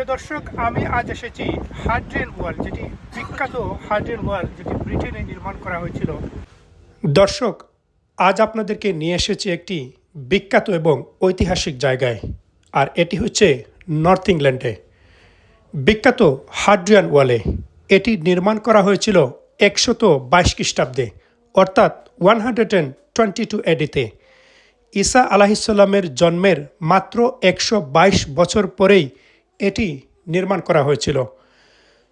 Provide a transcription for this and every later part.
প্রিয় দর্শক, আমি আজ এসেছি হার্ড্রেন ওয়াল, যেটি বিখ্যাত হার্ড্রেন ওয়াল, যেটি ব্রিটেনে নির্মাণ করা হয়েছিল। দর্শক, আজ আপনাদেরকে নিয়ে এসেছি একটি বিখ্যাত এবং ঐতিহাসিক জায়গায়, আর এটি হচ্ছে নর্থ ইংল্যান্ডে। বিখ্যাত হার্ড্রিয়ান ওয়ালে এটি নির্মাণ করা হয়েছিল একশত বাইশ খ্রিস্টাব্দে, অর্থাৎ one hundred and twenty two এডিতে। ঈসা আলাহিসাল্লামের জন্মের মাত্র একশো বাইশ বছর পরেই এটি নির্মাণ করা হয়েছিল।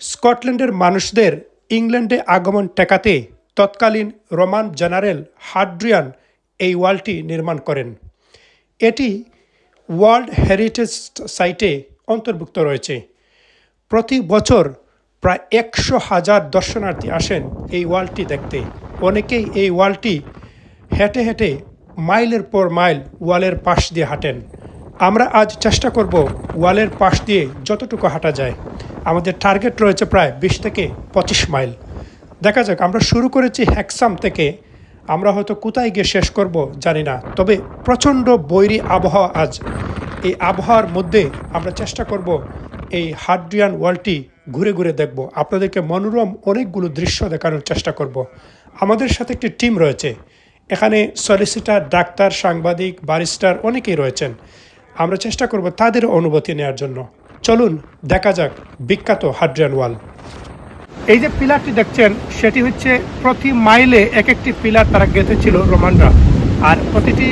স্কটল্যান্ডের মানুষদের ইংল্যান্ডে আগমন ঠেকাতে তৎকালীন রোমান জেনারেল হার্ড্রিয়ান এই ওয়ালটি নির্মাণ করেন। এটি ওয়ার্ল্ড হেরিটেজ সাইটে অন্তর্ভুক্ত রয়েছে। প্রতি বছর প্রায় একশো হাজার দর্শনার্থী আসেন এই ওয়ালটি দেখতে। অনেকেই এই ওয়ালটি হেঁটে হেঁটে মাইলের পর মাইল ওয়ালের পাশ দিয়ে হাঁটেন। আমরা আজ চেষ্টা করব ওয়ালের পাশ দিয়ে যতটুকু হাঁটা যায়। আমাদের টার্গেট রয়েছে প্রায় বিশ থেকে পঁচিশ মাইল। দেখা যাক, আমরা শুরু করেছি হ্যাকসাম থেকে। আমরা হয়তো কোথায় গিয়ে শেষ করব জানি না। তবে প্রচণ্ড বৈরী আবহাওয়া আজ। এই আবহাওয়ার মধ্যে আমরা চেষ্টা করব এই হার্ড্রিয়ান ওয়ালটি ঘুরে ঘুরে দেখব। আপনাদেরকে মনোরম অনেকগুলো দৃশ্য দেখানোর চেষ্টা করব। আমাদের সাথে একটি টিম রয়েছে। এখানে সলিসিটার ডাক্তার, সাংবাদিক বারিস্টার অনেকেই রয়েছেন। আমরা চেষ্টা করব তাদের অনুভূতি নেওয়ার জন্য। চলুন, দেখা যাক বিখ্যাত হার্ড্রিয়ান ওয়াল। এই যে পিলারটি দেখছেন, সেটি হচ্ছে প্রতি মাইলে এক একটি পিলার তারা গেঁথেছিল রোমানরা। আর প্রতিটি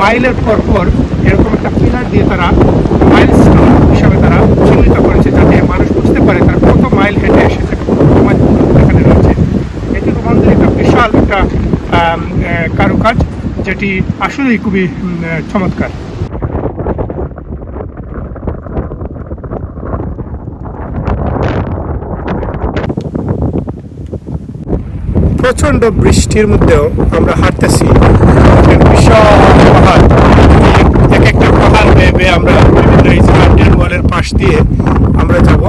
মাইলের পর পর এরকম একটা পিলার দিয়ে তারা মাইল হিসাবে তারা চিহ্নিত করেছে, যাতে মানুষ বুঝতে পারে তারা কত মাইল হেঁটে এসেছে এখানে রয়েছে। এটি রোমানদের একটা বিশাল একটা কারুকাজ, যেটি আসলেই খুবই চমৎকার। প্রচণ্ড বৃষ্টির মধ্যেও আমরা হাঁটতেছি। বিশাল পাহাড়। এক একটা পাহাড় বেয়ে আমরা বিভিন্ন এই যে ওয়ালের পাশ দিয়ে আমরা যাব।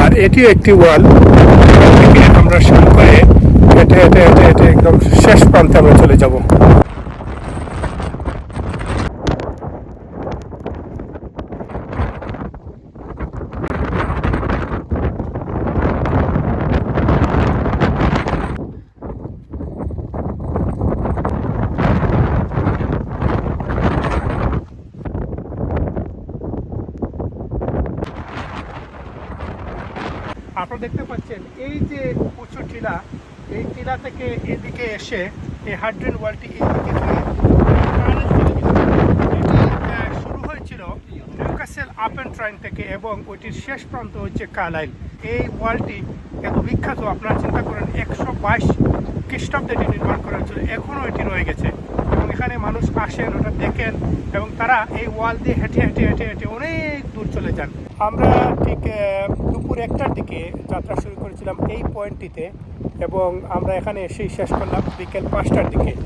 আর এটিও একটি ওয়াল থেকে আমরা শুরু করে হেঁটে হেঁটে হেঁটে হেঁটে একদম শেষ প্রান্তে আমরা চলে যাব। আপনারা দেখতে পাচ্ছেন, এই যে উঁচু টিলা, এই টিলা থেকে এদিকে এসে এই হাইড্রেন ওয়ালটি এইদিকে। এটি শুরু হয়েছিল নিউকাসেল আপ অ্যান্ড ট্রাইন থেকে এবং ওইটির শেষ প্রান্ত হচ্ছে কালাইল এই ওয়ালটি এত বিখ্যাত, আপনারা চিন্তা করেন, একশো বাইশ খ্রিস্টাব্দে এটি নির্মাণ করা হয়েছিল, এখনও এটি রয়ে গেছে এবং এখানে মানুষ আসেন, ওটা দেখেন এবং তারা এই ওয়াল দিয়ে হেঁটে হেঁটে হেঁটে হেঁটে অনেক দূর চলে যান। আমরা ঠিক দুপুর একটার দিকে যাত্রা শুরু করেছিলাম এই পয়েন্টটিতে এবং আমরা এখানে এসেই শেষ করলাম বিকেল পাঁচটার দিকে।